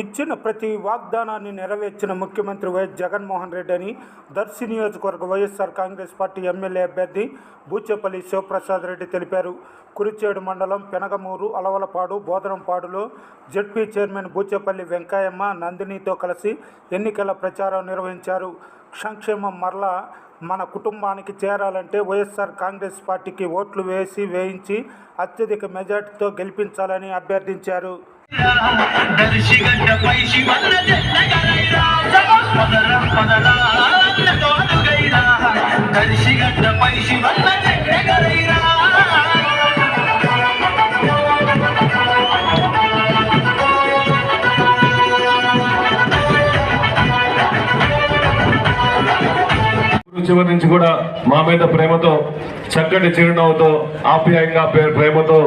ఇచ్చిన ప్రతి వాగ్దానాన్ని నెరవేర్చిన ముఖ్యమంత్రి వైఎస్ జగన్మోహన్ రెడ్డి అని దర్శి నియోజకవర్గ వైఎస్ఆర్ కాంగ్రెస్ పార్టీ ఎమ్మెల్యే అభ్యర్థి బూచేపల్లి శివప్రసాద్ రెడ్డి తెలిపారు. కురిచేడు మండలం పెనగమూరు అలవలపాడు బోధనంపాడులో జడ్పీ చైర్మన్ బూచేపల్లి వెంకయ్యమ్మ నందినితో కలిసి ఎన్నికల ప్రచారం నిర్వహించారు. సంక్షేమం మరలా మన కుటుంబానికి చేరాలంటే వైఎస్ఆర్ కాంగ్రెస్ పార్టీకి ఓట్లు వేసి వేయించి అత్యధిక మెజార్టీతో గెలిపించాలని అభ్యర్థించారు. దర్శిగడ్డ పైసి వల్ల జెండగరైరా పదర పదరా అన్నతో అడుగైరా చివరి నుంచి కూడా మా మీద ప్రేమతో చక్కటి చిరునవ్వుతో ఆప్యాయంగా ప్రేమతో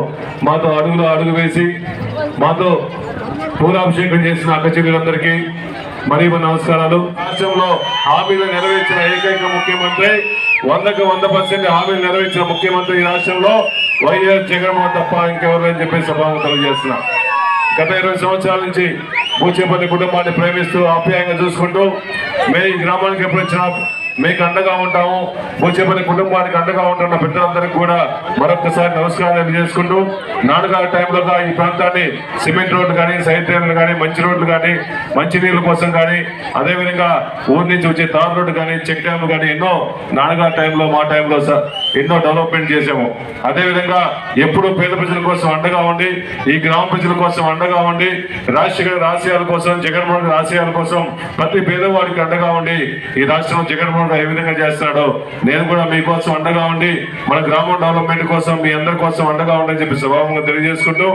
మాతో అడుగులో అడుగు వేసి మాతో పూలాభిషేకం చేసిన అక్క చెల్లెలందరికీ మరి నమస్కారాలు. రాష్ట్రంలో హామీలు నెరవేర్చిన ఏకైక ముఖ్యమంత్రి వందకు వంద పర్సెంట్ హామీలు నెరవేర్చిన ముఖ్యమంత్రి ఈ రాష్ట్రంలో వైఎస్ జగన్మోహన్ తప్ప ఇంకెవరని చెప్పి సభను తెలియజేస్తున్నా గత ఇరవై సంవత్సరాల నుంచి బూచేపల్లి కుటుంబాన్ని ప్రేమిస్తూ ఆప్యాయంగా చూసుకుంటూ మేము ఈ గ్రామానికి ఎప్పుడు వచ్చినా మీకు అండగా ఉంటాము. బూచేపల్లి కుటుంబానికి అండగా ఉంటున్న పెద్దలందరికీ కూడా మరొకసారి నమస్కారం తెలియజేసుకుంటూ నాన్నగారి టైంలో ఈ ప్రాంతాన్ని సిమెంట్ రోడ్లు కానీ సైడ్ ట్రైన్లు కానీ మంచి రోడ్లు కానీ మంచినీళ్ళ కోసం కానీ అదేవిధంగా ఊరి నుంచి వచ్చే తార్ రోడ్డు కానీ చెక్ డ్యామ్లు కానీ ఎన్నో నాన్నగారి టైంలో మా టైంలో ఎన్నో డెవలప్మెంట్ చేసాము అదేవిధంగా ఎప్పుడూ పేద ప్రజల కోసం అండగా ఉండి ఈ గ్రామ ప్రజల కోసం అండగా ఉండి రాజశేఖర రాశయాల కోసం జగన్మోహన్ రాశయాల కోసం ప్రతి పేదవాడికి అండగా ఉండి ఈ రాష్ట్రం జగన్మోహన్ రెడ్డి ఏ విధంగా చేస్తాడో నేను కూడా మీకోసం అండగా ఉండి మన గ్రామం డెవలప్మెంట్ కోసం మీ అందరి కోసం అండగా ఉండని చెప్పి స్వభావంగా తెలియజేసుకుంటూ